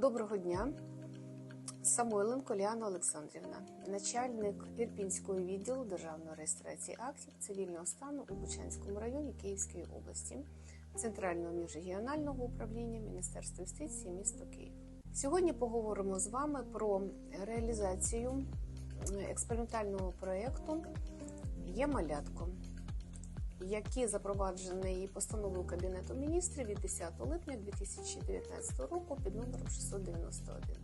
Доброго дня. Самойленко Ліана Олександрівна, начальник Ірпінського відділу державної реєстрації актів цивільного стану у Бучанському районі Київської області, Центрального міжрегіонального управління Міністерства юстиції місто Київ. Сьогодні поговоримо з вами про реалізацію експериментального проєкту Є малятко, який запроваджений постановою Кабінету міністрів від 10 липня 2019 року під номером 691.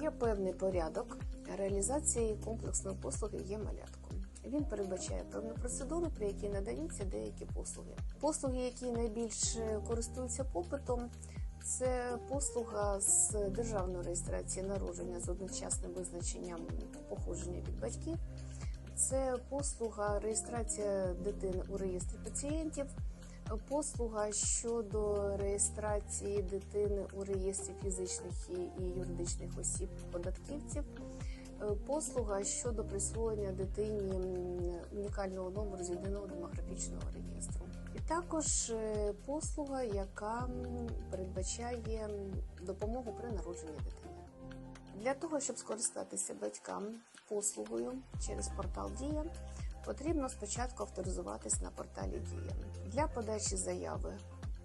Є певний порядок реалізації комплексної послуги є малятко. Він передбачає певну процедуру, при якій надаються деякі послуги. Послуги, які найбільш користуються попитом, це послуга з державної реєстрації народження з одночасним визначенням походження від батьків. Це послуга реєстрація дитини у реєстрі пацієнтів, послуга щодо реєстрації дитини у реєстрі фізичних і юридичних осіб податківців, послуга щодо присвоєння дитині унікального номеру з єдиного демографічного реєстру. І також послуга, яка передбачає допомогу при народженні дитини. Для того, щоб скористатися батькам послугою через портал Дія, потрібно спочатку авторизуватись на порталі Дія. Для подачі заяви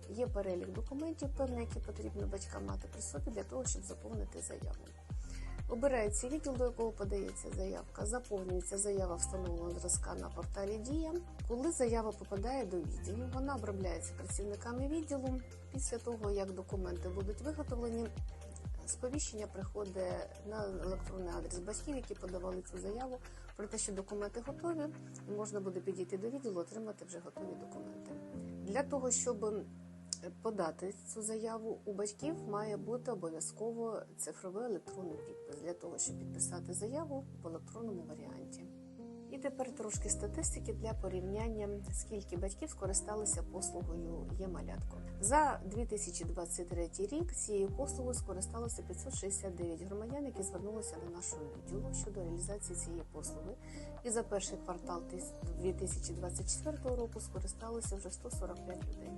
є перелік документів, певний, які потрібно батькам мати при собі для того, щоб заповнити заяву. Обирається відділ, до якого подається заявка, заповнюється заява встановленого зразка на порталі Дія. Коли заява попадає до відділу, вона обробляється працівниками відділу. Після того, як документи будуть виготовлені, сповіщення приходить на електронний адрес батьків, які подавали цю заяву, про те, що документи готові, і можна буде підійти до відділу, отримати вже готові документи. Для того, щоб подати цю заяву, у батьків має бути обов'язково цифровий електронний підпис для того, щоб підписати заяву в електронному варіанті. І тепер трошки статистики для порівняння, скільки батьків скористалися послугою «Є-малятко». За 2023 рік цією послугою скористалося 569 громадян, які звернулися до нашого відділу щодо реалізації цієї послуги. І за перший квартал 2024 року скористалося вже 145 людей.